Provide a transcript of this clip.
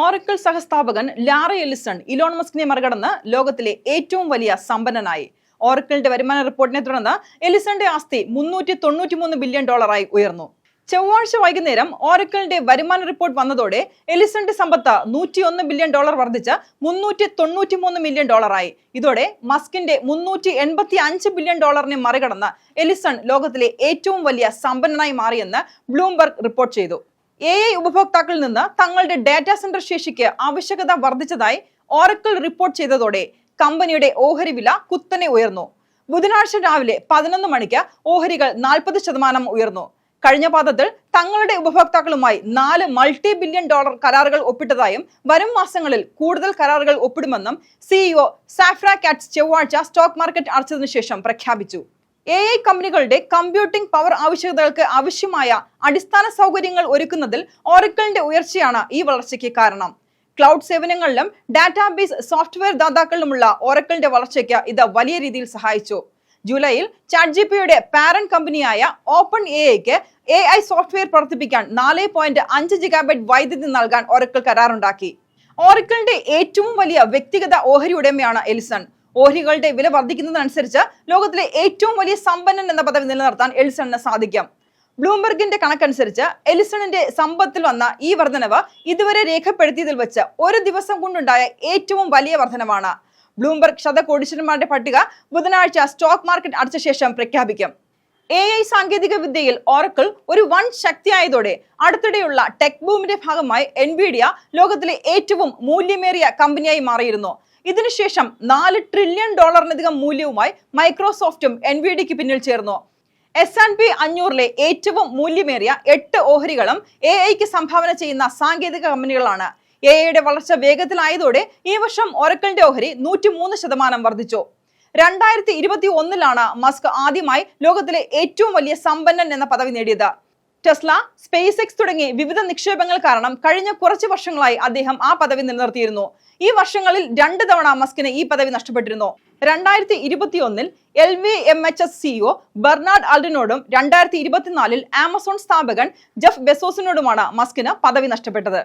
Oracle സഹസ്ഥാപകൻ Larry Ellison Elon മസ്കിനെ മറികടന്ന് ലോകത്തിലെ ഏറ്റവും വലിയ സമ്പന്നനായി. ഓറക്കിളിന്റെ വരുമാന റിപ്പോർട്ടിനെ തുടർന്ന് എലിസന്റെ ആസ്തി മുന്നൂറ്റി തൊണ്ണൂറ്റിമൂന്ന് ബില്യൺ ഡോളറായി ഉയർന്നു. ചൊവ്വാഴ്ച വൈകുന്നേരം ഓറക്കിളിന്റെ വരുമാന റിപ്പോർട്ട് വന്നതോടെ എലിസന്റെ സമ്പത്ത് നൂറ്റിയൊന്ന് ബില്യൺ ഡോളർ വർദ്ധിച്ച് മുന്നൂറ്റി തൊണ്ണൂറ്റിമൂന്ന് മില്യൺ ഡോളറായി ഇതോടെ മസ്കിന്റെ മുന്നൂറ്റി എൺപത്തി അഞ്ച് ബില്യൺ ഡോളറിനെ മറികടന്ന് എലിസൺ ലോകത്തിലെ ഏറ്റവും വലിയ സമ്പന്നനായി മാറിയെന്ന് ബ്ലൂംബർഗ് റിപ്പോർട്ട് ചെയ്തു. എ ഐ ഉപഭോക്താക്കളിൽ നിന്ന് തങ്ങളുടെ ഡാറ്റാ സെന്റർ ശേഷിക്ക് ആവശ്യകത വർദ്ധിച്ചതായി ഓറക്കിൾ റിപ്പോർട്ട് ചെയ്തതോടെ കമ്പനിയുടെ ഓഹരി വില കുത്തനെ ഉയർന്നു. ബുധനാഴ്ച രാവിലെ പതിനൊന്ന് മണിക്ക് ഓഹരികൾ നാൽപ്പത് ശതമാനം ഉയർന്നു. കഴിഞ്ഞ പാദത്തിൽ തങ്ങളുടെ ഉപഭോക്താക്കളുമായി നാല് മൾട്ടി ബില്യൺ ഡോളർ കരാറുകൾ ഒപ്പിട്ടതായും വരും മാസങ്ങളിൽ കൂടുതൽ കരാറുകൾ ഒപ്പിടുമെന്നും സിഇഒ സാഫ്ര കാറ്റ്സ് ചൊവ്വാഴ്ച സ്റ്റോക്ക് മാർക്കറ്റ് അടച്ചതിനു ശേഷം പ്രഖ്യാപിച്ചു. എ ഐ കമ്പനികളുടെ കമ്പ്യൂട്ടിംഗ് പവർ ആവശ്യകതകൾക്ക് ആവശ്യമായ അടിസ്ഥാന സൗകര്യങ്ങൾ ഒരുക്കുന്നതിൽ ഓറക്കിളിന്റെ ഉയർച്ചയാണ് ഈ വളർച്ചയ്ക്ക് കാരണം. ക്ലൗഡ് സേവനങ്ങളിലും ഡാറ്റാബേസ് സോഫ്റ്റ്വെയർ ദാതാക്കളിലുമുള്ള ഓറക്കിളിന്റെ വളർച്ചയ്ക്ക് ഇത് വലിയ രീതിയിൽ സഹായിച്ചു. ജൂലൈയിൽ ചാറ്റ് ജി പിയുടെ പാരന്റ് കമ്പനിയായ ഓപ്പൺ എ ഐക്ക് എ ഐ സോഫ്റ്റ്വെയർ പ്രവർത്തിപ്പിക്കാൻ നാല് പോയിന്റ് അഞ്ച് ജിഗാബൈറ്റ് വൈദ്യുതി നൽകാൻ ഓറക്കിൾ കരാറുണ്ടാക്കി. ഓറക്കിളിന്റെ ഏറ്റവും വലിയ വ്യക്തിഗത ഓഹരി ഉടമയാണ് എലിസൺ ഓഹരികളുടെ വില വർദ്ധിക്കുന്നതനുസരിച്ച് ലോകത്തിലെ ഏറ്റവും വലിയ സമ്പന്നൻ എന്ന പദവി നിലനിർത്താൻ എൽസണിന് സാധിക്കും. ബ്ലൂംബെർഗിന്റെ കണക്കനുസരിച്ച് എലിസണിന്റെ സമ്പത്തിൽ വന്ന ഈ വർധനവ് ഇതുവരെ രേഖപ്പെടുത്തിയതിൽ വെച്ച് ഒരു ദിവസം കൊണ്ടുണ്ടായ ഏറ്റവും വലിയ വർധനവാണ്. ബ്ലൂംബർഗ് ശതകോടീശ്വരന്മാരുടെ പട്ടിക ബുധനാഴ്ച സ്റ്റോക്ക് മാർക്കറ്റ് അടച്ച ശേഷം പ്രഖ്യാപിക്കും. എ ഐ സാങ്കേതിക വിദ്യയിൽ ഓറക്കിൾ ഒരു വൻ ശക്തിയായതോടെ അടുത്തിടെയുള്ള ടെക് ബൂമിന്റെ ഭാഗമായി എൻവിഡിയ ലോകത്തിലെ ഏറ്റവും മൂല്യമേറിയ കമ്പനിയായി മാറിയിരുന്നു. ഇതിനുശേഷം നാല് ട്രില്യൺ ഡോളറിനധികം മൂല്യവുമായി മൈക്രോസോഫ്റ്റും എൻ വി ഡിക്ക് പിന്നിൽ ചേർന്നു. എസ് ആൻഡ് പി അഞ്ഞൂറിലെ ഏറ്റവും മൂല്യമേറിയ എട്ട് ഓഹരികളും എ ഐക്ക് സംഭാവന ചെയ്യുന്ന സാങ്കേതിക കമ്പനികളാണ്. എ ഐയുടെ വളർച്ച വേഗത്തിലായതോടെ ഈ വർഷം ഒറക്കിളിന്റെ ഓഹരി നൂറ്റി മൂന്ന് ശതമാനം വർദ്ധിച്ചു. രണ്ടായിരത്തി ഇരുപത്തി ഒന്നിലാണ് മസ്ക് ആദ്യമായി ലോകത്തിലെ ഏറ്റവും വലിയ സമ്പന്നൻ എന്ന പദവി നേടിയത്. ടെസ്ല സ്പേസ് എക്സ് തുടങ്ങി വിവിധ നിക്ഷേപങ്ങൾ കാരണം കഴിഞ്ഞ കുറച്ച് വർഷങ്ങളായി അദ്ദേഹം ആ പദവി നിലനിർത്തിയിരുന്നു. ഈ വർഷങ്ങളിൽ രണ്ട് തവണ മസ്കിന് ഈ പദവി നഷ്ടപ്പെട്ടിരുന്നു. രണ്ടായിരത്തി ഇരുപത്തിയൊന്നിൽ L V M H S CEO Bernard ആൾഡിനോടും രണ്ടായിരത്തി ഇരുപത്തിനാലിൽ ആമസോൺ സ്ഥാപകൻ ജെഫ് ബെസോസിനോടുമാണ് മസ്കിന് പദവി നഷ്ടപ്പെട്ടത്.